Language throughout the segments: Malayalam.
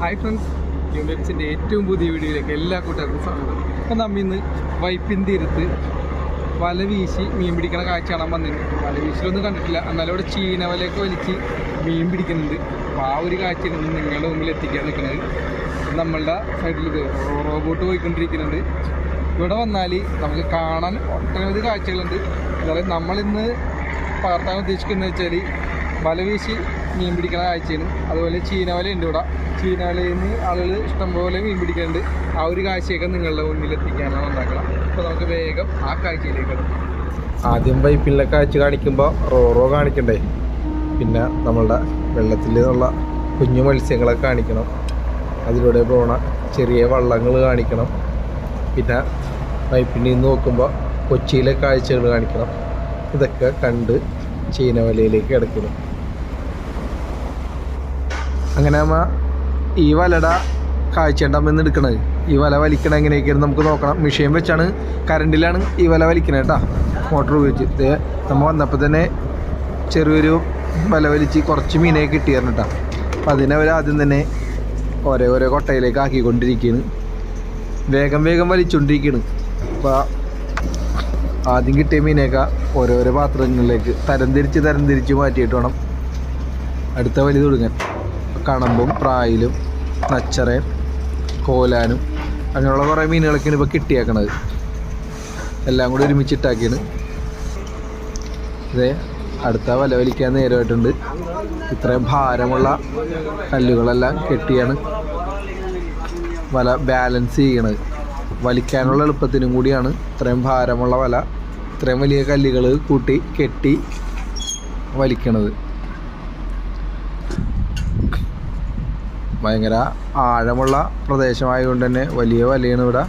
ഹായ് ഫ്രണ്ട്സ് യൂണിറ്റ്സിന്റെ ഏറ്റവും പുതിയ വീഡിയോയിലേക്ക് എല്ലാ കൂട്ടുകാർക്കും സ്വാഗതം. അപ്പം നമ്മൾ ഇന്ന് വൈപ്പിന്തിരുത്ത് തീരത്ത് വല വീശി മീൻ പിടിക്കണ കാഴ്ച കാണാൻ വന്നിട്ടുണ്ട് വല വീശിലൊന്നും കണ്ടിട്ടില്ല. എന്നാലും അവിടെ ചീന വലയൊക്കെ വലിച്ച് മീൻ പിടിക്കുന്നുണ്ട്. അപ്പോൾ ആ ഒരു കാഴ്ചയാണ് നിങ്ങളുടെ മുമ്പിൽ എത്തിക്കാൻ നിൽക്കുന്നത്. നമ്മളുടെ സൈഡിൽ റോബോട്ട് പോയിക്കൊണ്ടിരിക്കുന്നുണ്ട്. ഇവിടെ വന്നാൽ നമുക്ക് കാണാൻ ഒട്ടനവധി കാഴ്ചകളുണ്ട്. അതായത് നമ്മളിന്ന് പകർത്താൻ ഉദ്ദേശിക്കുന്നത് വെച്ചാൽ വല വീശി മീൻ പിടിക്കണ കാഴ്ചയാണ്. അതുപോലെ ചീനവല ഉണ്ട് ഇവിടെ. ചീനവലയിൽ നിന്ന് ആളുകൾ ഇഷ്ടംപോലെ മീൻ പിടിക്കുന്നുണ്ട് ആ ഒരു കാഴ്ചയൊക്കെ നിങ്ങളുടെ മുന്നിൽ എത്തിക്കാനാണ് ഉണ്ടാക്കണം അപ്പോൾ നമുക്ക് വേഗം ആ കാഴ്ചയിലേക്ക് ആദ്യം പൈപ്പിലെ കാഴ്ച കാണിക്കുമ്പോൾ റോറോ കാണിക്കണ്ടേ? പിന്നെ നമ്മളുടെ വെള്ളത്തിൽ നിന്നുള്ള കുഞ്ഞു മത്സ്യങ്ങളൊക്കെ കാണിക്കണം. അതിലൂടെ പോണ ചെറിയ വള്ളങ്ങൾ കാണിക്കണം. പിന്നെ പൈപ്പിൽ നിന്ന് നോക്കുമ്പോൾ കൊച്ചിയിലെ കാഴ്ചകൾ കാണിക്കണം. ഇതൊക്കെ കണ്ട് ചീനവലയിലേക്ക് കിടക്കണം അങ്ങനെ നമ്മ ഈ വലട കാഴ്ച ഉണ്ടാകുമ്പോൾ എടുക്കണത്. ഈ വല വലിക്കണ എങ്ങനെയൊക്കെയാണ് നമുക്ക് നോക്കണം. മെഷീൻ വെച്ചാണ് കറണ്ടിലാണ് ഈ വല വലിക്കണത് കേട്ടോ മോട്ടർ ഉപയോഗിച്ച്. നമ്മൾ വന്നപ്പോൾ തന്നെ ചെറിയൊരു വല വലിച്ച് കുറച്ച് മീനെ കിട്ടിയായിരുന്നു കേട്ടോ അപ്പം അതിനെ അവർ ആദ്യം തന്നെ ഓരോ ഓരോ കൊട്ടയിലേക്ക് ആക്കിക്കൊണ്ടിരിക്കുകയാണ് വേഗം വേഗം വലിച്ചുകൊണ്ടിരിക്കുകയാണ് അപ്പോൾ ആദ്യം കിട്ടിയ മീനേക്ക ഓരോരോ പാത്രങ്ങളിലേക്ക് തരംതിരിച്ച് തരംതിരിച്ച് മാറ്റിയിട്ട് വേണം അടുത്ത വലി തുടങ്ങാൻ. കണമ്പും പ്രായിലും നച്ചറയും കോലാനും അങ്ങനെയുള്ള കുറേ മീനുകളൊക്കെയാണ് ഇപ്പോൾ കിട്ടിയേക്കണത്. എല്ലാം കൂടി ഒരുമിച്ചിട്ടാക്കിയാണ്. ഇതേ അടുത്ത വല വലിക്കാൻ നേരമായിട്ടുണ്ട്. ഇത്രയും ഭാരമുള്ള കല്ലുകളെല്ലാം കെട്ടിയാണ് വല ബാലൻസ് ചെയ്യണത്. വലിക്കാനുള്ള എളുപ്പത്തിനും കൂടിയാണ് ഇത്രയും ഭാരമുള്ള വല ഇത്രയും വലിയ കല്ലുകൾ കൂട്ടി കെട്ടി വലിക്കണത്. ഭയങ്കര ആഴമുള്ള പ്രദേശമായതുകൊണ്ട് തന്നെ വലിയ വലയാണ് ഇവിടെ.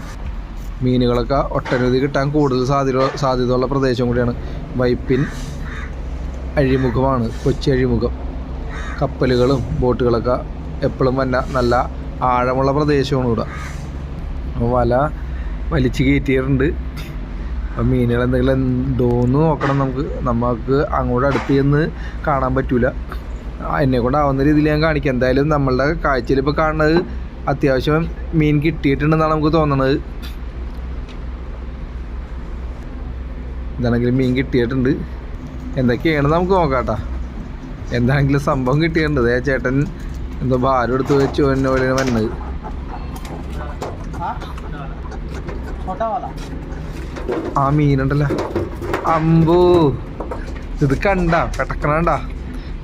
മീനുകളൊക്കെ ഒട്ടനവധി കിട്ടാൻ കൂടുതൽ സാധ്യത സാധ്യതയുള്ള പ്രദേശം കൂടിയാണ്. വൈപ്പിൻ അഴിമുഖമാണ് കൊച്ചി അഴിമുഖം. കപ്പലുകളും ബോട്ടുകളൊക്കെ എപ്പോഴും വന്ന നല്ല ആഴമുള്ള പ്രദേശമാണ് ഇവിടെ. വല വലിച്ചു കയറ്റിയിട്ടുണ്ട്. അപ്പം മീനുകൾ എന്തെങ്കിലും എന്തോന്ന് നോക്കണം നമുക്ക്. നമുക്ക് അങ്ങോട്ട് അടുത്ത് ചെന്ന് കാണാൻ പറ്റൂല. എന്നെ കൊണ്ടാവുന്ന രീതിയിൽ ഞാൻ കാണിക്കാം. എന്തായാലും നമ്മളുടെ കാഴ്ചയിൽ ഇപ്പോൾ കാണുന്നത് അത്യാവശ്യം മീൻ കിട്ടിയിട്ടുണ്ടെന്നാണ് നമുക്ക് തോന്നുന്നത് എന്താണെങ്കിലും മീൻ കിട്ടിയിട്ടുണ്ട്. എന്തൊക്കെയാണ് നമുക്ക് നോക്കാം കേട്ടോ എന്താണെങ്കിലും സംഭവം കിട്ടിയിട്ടുണ്ട്. ദേ ചേട്ടൻ എന്തോ ഭാരം എടുത്ത് വെച്ചു എന്നെ വന്നത്. ആ മീനുണ്ടല്ലോ. അമ്പൂ ഇത് കണ്ട പെട്ടക്കണണ്ട.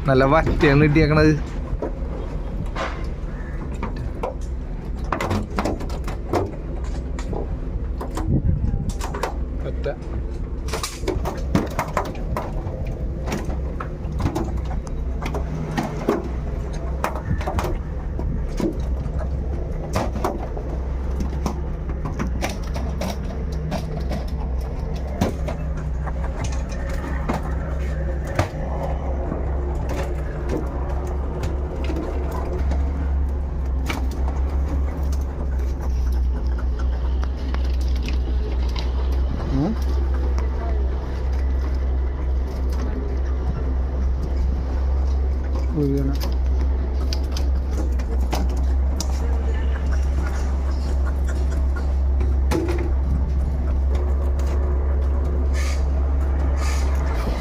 നല്ല വറ്റയാണ് കിട്ടിയേക്കണത്. ഒറ്റ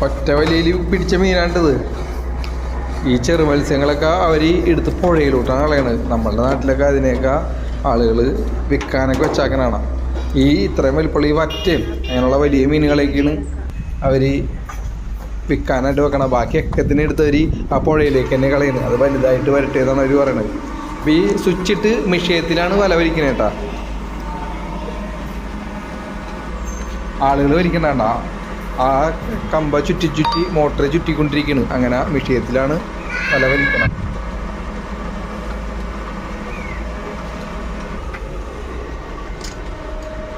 ഒറ്റ വലിയിൽ പിടിച്ച മീനാണ്ടത് ഈ ചെറു മത്സ്യങ്ങളൊക്കെ അവർ എടുത്ത് പുഴയിലോട്ടാണ് കളയണത്. നമ്മളുടെ നാട്ടിലൊക്കെ അതിനെയൊക്കെ ആളുകൾ വിൽക്കാനൊക്കെ വെച്ചാക്കനാണ് ഈ ഇത്രയും വലിപ്പുള്ള ഈ വറ്റയും അങ്ങനെയുള്ള വലിയ മീനുകളൊക്കെയാണ് അവർ വിൽക്കാനായിട്ട് വെക്കണം ബാക്കി എക്കത്തിന് എടുത്തവർ ആ പുഴയിലേക്ക് തന്നെ കളയുന്നത് അത് വലുതായിട്ട് വരട്ടെ എന്നാണ് അവർ പറയണത്. അപ്പോൾ ഈ സ്വിച്ച് ഇട്ട് മിഷയത്തിലാണ് വല വലിക്കുന്നത് കേട്ടോ. ആളുകൾ വലിക്കണ്ട. ആ കമ്പ ചുറ്റി ചുറ്റി മോട്ടർ ചുറ്റിക്കൊണ്ടിരിക്കുന്നു അങ്ങനെ വിഷയത്തിലാണ് വല വലിക്കണം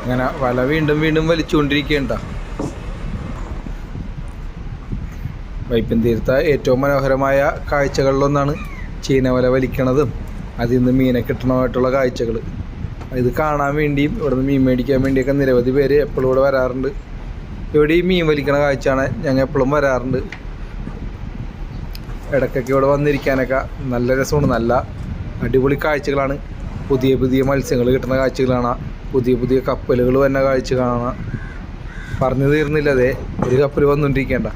അങ്ങനെ വല വീണ്ടും വീണ്ടും വലിച്ചുകൊണ്ടിരിക്കേണ്ട. വൈപ്പൻ തീർത്ത ഏറ്റവും മനോഹരമായ കാഴ്ചകളിലൊന്നാണ് ചീനവല വലിക്കണതും. അതിൽ നിന്ന് മീനെ കിട്ടണമായിട്ടുള്ള കാഴ്ചകൾ ഇത് കാണാൻ വേണ്ടിയും ഇവിടുന്ന് മീൻ മേടിക്കാൻ വേണ്ടിയൊക്കെ നിരവധി പേര് എപ്പോഴും ഇവിടെ വരാറുണ്ട്. ഇവിടെ ഈ മീൻ വലിക്കണ കാഴ്ചയാണ് ഞങ്ങൾ എപ്പോഴും വരാറുണ്ട്. ഇടയ്ക്കൊക്കെ ഇവിടെ വന്നിരിക്കാനൊക്കെ നല്ല രസമാണ്. നല്ല അടിപൊളി കാഴ്ചകളാണ്. പുതിയ പുതിയ മത്സ്യങ്ങൾ കിട്ടുന്ന കാഴ്ചകളാണ്. പുതിയ പുതിയ കപ്പലുകൾ വന്ന കാഴ്ച കാണാം പറഞ്ഞു തീർന്നില്ല അതെ ഒരു കപ്പൽ വന്നുകൊണ്ടിരിക്കേണ്ട.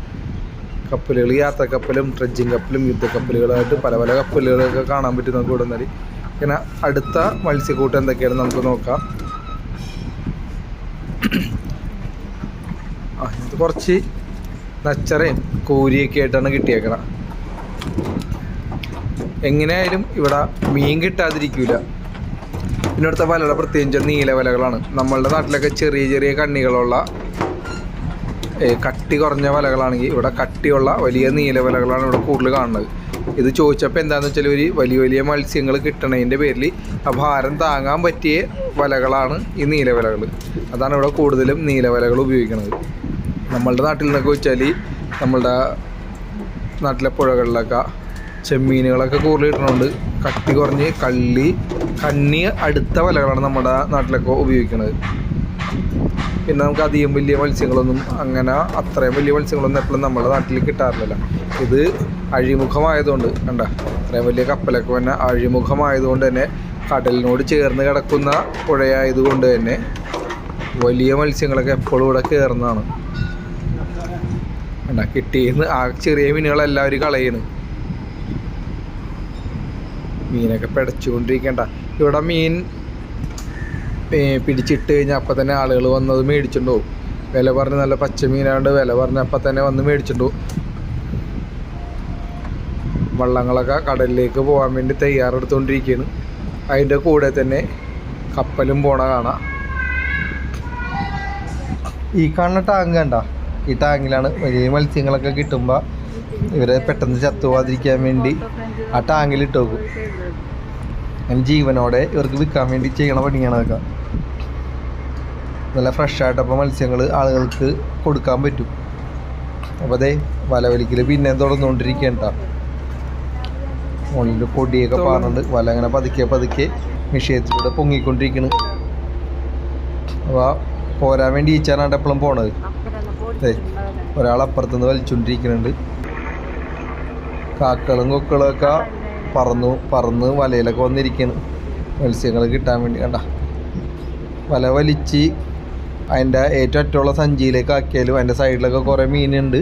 കപ്പലുകൾ യാത്ര കപ്പലും ട്രഡ്ജിങ് കപ്പലും യുദ്ധക്കപ്പലുകളായിട്ട് പല പല കപ്പലുകളൊക്കെ കാണാൻ പറ്റും നമുക്ക് ഇവിടെ നിന്നാൽ പിന്നെ അടുത്ത മത്സ്യക്കൂട്ടം എന്തൊക്കെയാണ് നമുക്ക് നോക്കാം. കുറച്ച് നച്ചറയും കോരിയൊക്കെ ആയിട്ടാണ് കിട്ടിയേക്കണം. എങ്ങനെയായാലും ഇവിടെ മീൻ കിട്ടാതിരിക്കില്ല പിന്നെ അടുത്ത വലയുടെ പ്രത്യേകിച്ച് നീല വലകളാണ്. നമ്മളുടെ നാട്ടിലൊക്കെ ചെറിയ ചെറിയ കണ്ണികളുള്ള കട്ടി കുറഞ്ഞ വലകളാണെങ്കിൽ ഇവിടെ കട്ടിയുള്ള വലിയ നീല വലകളാണ് ഇവിടെ കൂടുതൽ കാണുന്നത്. ഇത് ചോദിച്ചപ്പോൾ എന്താണെന്ന് വെച്ചാൽ ഒരു വലിയ വലിയ മത്സ്യങ്ങൾ കിട്ടണതിന്റെ പേരിൽ ആ ഭാരം താങ്ങാൻ പറ്റിയ വലകളാണ് ഈ നീലവലകൾ അതാണ് ഇവിടെ കൂടുതലും നീലവലകൾ ഉപയോഗിക്കുന്നത് നമ്മളുടെ നാട്ടിൽ നിന്നൊക്കെ വെച്ചാൽ നമ്മളുടെ നാട്ടിലെ പുഴകളിലൊക്കെ ചെമ്മീനുകളൊക്കെ കൂടുതൽ കിട്ടുന്നുണ്ട് കട്ടി കുറഞ്ഞ് കള്ളി കണ്ണി അടുത്ത വലകളാണ് നമ്മുടെ നാട്ടിലൊക്കെ ഉപയോഗിക്കുന്നത് പിന്നെ നമുക്ക് അധികം വലിയ മത്സ്യങ്ങളൊന്നും അങ്ങനെ അത്രയും വലിയ മത്സ്യങ്ങളൊന്നും എപ്പോഴും നമ്മുടെ നാട്ടിൽ കിട്ടാറില്ല ഇത് അഴിമുഖമായതുകൊണ്ട് കണ്ട അത്രയും വലിയ കപ്പലൊക്കെ തന്നെ അഴിമുഖമായതുകൊണ്ട് തന്നെ കടലിനോട് ചേർന്ന് കിടക്കുന്ന പുഴയായതുകൊണ്ട് തന്നെ വലിയ മത്സ്യങ്ങളൊക്കെ എപ്പോഴും ഇവിടെ കയറുന്നതാണ് കണ്ട കിട്ടിയെന്ന് ആ ചെറിയ മീനുകളെല്ലാവരും കളയുന്നു മീനൊക്കെ പിടച്ചുകൊണ്ടിരിക്കണ്ട. ഇവിടെ മീൻ പിടിച്ചിട്ട് കഴിഞ്ഞാൽ അപ്പം തന്നെ ആളുകൾ വന്നത് മേടിച്ചിട്ട് പോകും വില പറഞ്ഞ് നല്ല പച്ച മീനായതുകൊണ്ട് വില പറഞ്ഞ് അപ്പം തന്നെ വന്ന് മേടിച്ചിട്ട് പോകും വള്ളങ്ങളൊക്കെ കടലിലേക്ക് പോകാൻ വേണ്ടി തയ്യാറെടുത്തുകൊണ്ടിരിക്കുകയാണ് അതിന്റെ കൂടെ തന്നെ കപ്പലും പോണ കാണാം. ഈ കാണുന്ന ടാങ്ക് കണ്ട? ഈ ടാങ്കിലാണ് വലിയ മത്സ്യങ്ങളൊക്കെ കിട്ടുമ്പോൾ ഇവരെ പെട്ടെന്ന് ചത്തുപോകാതിരിക്കാൻ വേണ്ടി ആ ടാങ്കിൽ ഇട്ട് വെക്കും. അങ്ങനെ ജീവനോടെ ഇവർക്ക് വിൽക്കാൻ വേണ്ടി ചെയ്യണ പണിയാണ് അതൊക്കെ. നല്ല ഫ്രഷ് ആയിട്ടപ്പോൾ മത്സ്യങ്ങൾ ആളുകൾക്ക് കൊടുക്കാൻ പറ്റും. അപ്പോൾ അതെ വലവലിക്കൽ പിന്നെ തുടർന്നുകൊണ്ടിരിക്കണ്ട മുകളിൽ പൊടിയൊക്കെ പാറുന്നുണ്ട് വല അങ്ങനെ പതുക്കെ പതുക്കെ വിഷയത്തിലൂടെ പൊങ്ങിക്കൊണ്ടിരിക്കുന്നു അപ്പോൾ പോരാൻ വേണ്ടി ഈച്ചാനാണ് എപ്പോഴും പോണത്. അപ്പുറത്തുനിന്ന് വലിച്ചുകൊണ്ടിരിക്കുന്നുണ്ട് കാക്കളും കൊക്കളും ഒക്കെ പറന്നു പറന്ന് വലയിലൊക്കെ വന്നിരിക്കുന്നു. മത്സ്യങ്ങൾ കിട്ടാൻ വേണ്ടി. കണ്ട വല വലിച്ച് അതിന്റെ ഏറ്റവും അറ്റമുള്ള സഞ്ചിയിലേക്ക് ആക്കിയാലും അതിന്റെ സൈഡിലൊക്കെ കുറേ മീനുണ്ട്.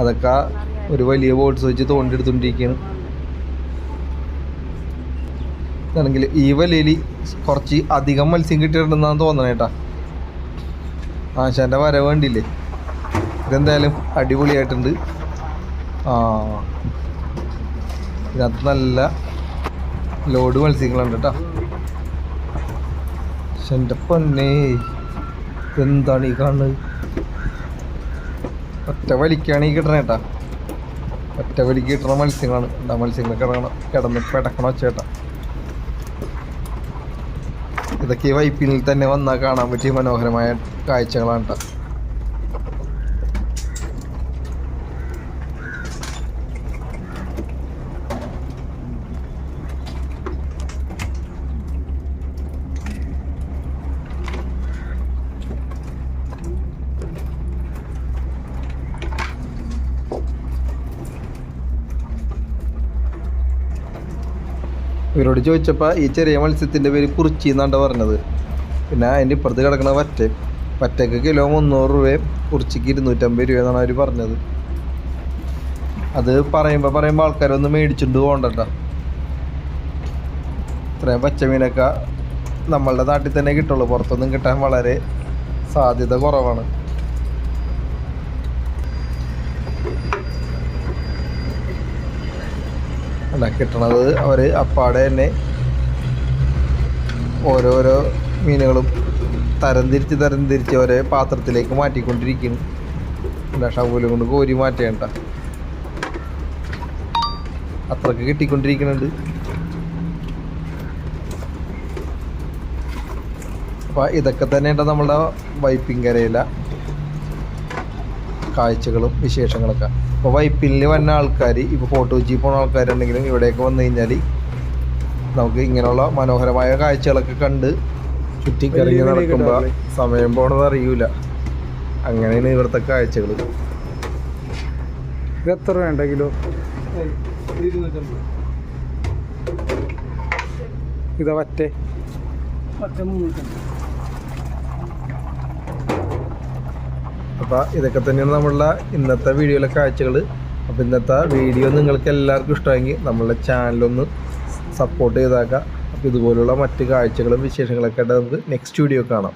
അതൊക്കെ ഒരു വലിയ ബോട്ട്സ് വെച്ച് തോണ്ടിയെടുത്തോണ്ടിരിക്കുകയാണ് ഇതാണെങ്കിൽ ഈ വലയിൽ കുറച്ച് അധികം മത്സ്യം കിട്ടിയിട്ടുണ്ടെന്നാണ് തോന്നണേട്ടാ ആശാന്റെ വരവ് കണ്ടില്ലേ? ഇതെന്തായാലും അടിപൊളിയായിട്ടുണ്ട്. ആ ഇതിനകത്ത് നല്ല ലോഡ് മത്സ്യങ്ങളുണ്ട് കേട്ടോ എന്റെ പൊന്നെ എന്താണ് ഈ കാണുന്നത്? ഒറ്റ വലിക്കാണ് ഈ കിട്ടണ കേട്ടാ ഒറ്റ വലിക്ക് കിട്ടണ മത്സ്യങ്ങളാണ്. എന്താ മത്സ്യങ്ങൾ കിടക്കണം കിടന്ന് പിടക്കണ ചേട്ടാ ഇതൊക്കെ വൈപ്പിനിൽ തന്നെ വന്നാൽ കാണാൻ പറ്റിയ മനോഹരമായ കാഴ്ചകളാണ് കേട്ടോ ഇവരോട് ചോദിച്ചപ്പോൾ ഈ ചെറിയ മത്സ്യത്തിന്റെ പേര് കുറിച്ചി എന്നാണ് പറഞ്ഞത്. പിന്നെ അതിന്റെ ഇപ്പുറത്ത് കിടക്കുന്ന വറ്റ പറ്റക്ക് കിലോ മുന്നൂറ് രൂപയും കുറിച്ചിക്ക് ഇരുന്നൂറ്റമ്പത് രൂപ എന്നാണ് അവർ പറഞ്ഞത്. അത് പറയുമ്പോൾ പറയുമ്പോൾ ആൾക്കാരൊന്ന് മേടിച്ചിട്ട് പോകണ്ടട്ടോ. ഇത്രയും പച്ചമീനൊക്കെ നമ്മളുടെ നാട്ടിൽ തന്നെ കിട്ടുള്ളൂ. പുറത്തൊന്നും കിട്ടാൻ വളരെ സാധ്യത കുറവാണ്. കിട്ടണത് അവർ അപ്പാടെ തന്നെ ഓരോരോ മീനുകളും തരംതിരിച്ച് തരംതിരിച്ച് ഒരേ പാത്രത്തിലേക്ക് മാറ്റിക്കൊണ്ടിരിക്കുന്നു. എന്താ ഷവൂലും കൊണ്ട് കോരി മാറ്റേണ്ട അത്രയ്ക്ക് കിട്ടിക്കൊണ്ടിരിക്കുന്നുണ്ട്. അപ്പോൾ ഇതൊക്കെ തന്നെയാണ് നമ്മളുടെ വൈപ്പിങ്കരയിലെ കാഴ്ചകളും വിശേഷങ്ങളൊക്കെ. ഇപ്പോൾ വൈപ്പിനിൽ വന്ന ആൾക്കാർ ഇപ്പോൾ ഫോട്ടോ ജി പോകുന്ന ആൾക്കാരുണ്ടെങ്കിലും ഇവിടെയൊക്കെ വന്നു കഴിഞ്ഞാൽ നമുക്ക് ഇങ്ങനെയുള്ള മനോഹരമായ കാഴ്ചകളൊക്കെ കണ്ട് ചുറ്റിക്കറങ്ങി കറങ്ങി നടക്കുമ്പോൾ സമയം പോണത് അറിയൂല. അങ്ങനെയാണ് ഇവിടുത്തെ കാഴ്ചകൾ ഇത് എത്ര വേണ്ട കിലോ? ഇതാ വറ്റേ. പത്ത് അപ്പോൾ ഇതൊക്കെ തന്നെയാണ് നമ്മളുടെ ഇന്നത്തെ വീഡിയോയിലെ കാഴ്ചകൾ അപ്പോൾ ഇന്നത്തെ വീഡിയോ നിങ്ങൾക്ക് എല്ലാവർക്കും ഇഷ്ടമെങ്കിൽ നമ്മളുടെ ചാനലൊന്ന് സപ്പോർട്ട് ചെയ്താക്കാം. അപ്പോൾ ഇതുപോലുള്ള മറ്റ് കാഴ്ചകളും വിശേഷങ്ങളൊക്കെ ആയിട്ട് നമുക്ക് നെക്സ്റ്റ് വീഡിയോ കാണാം.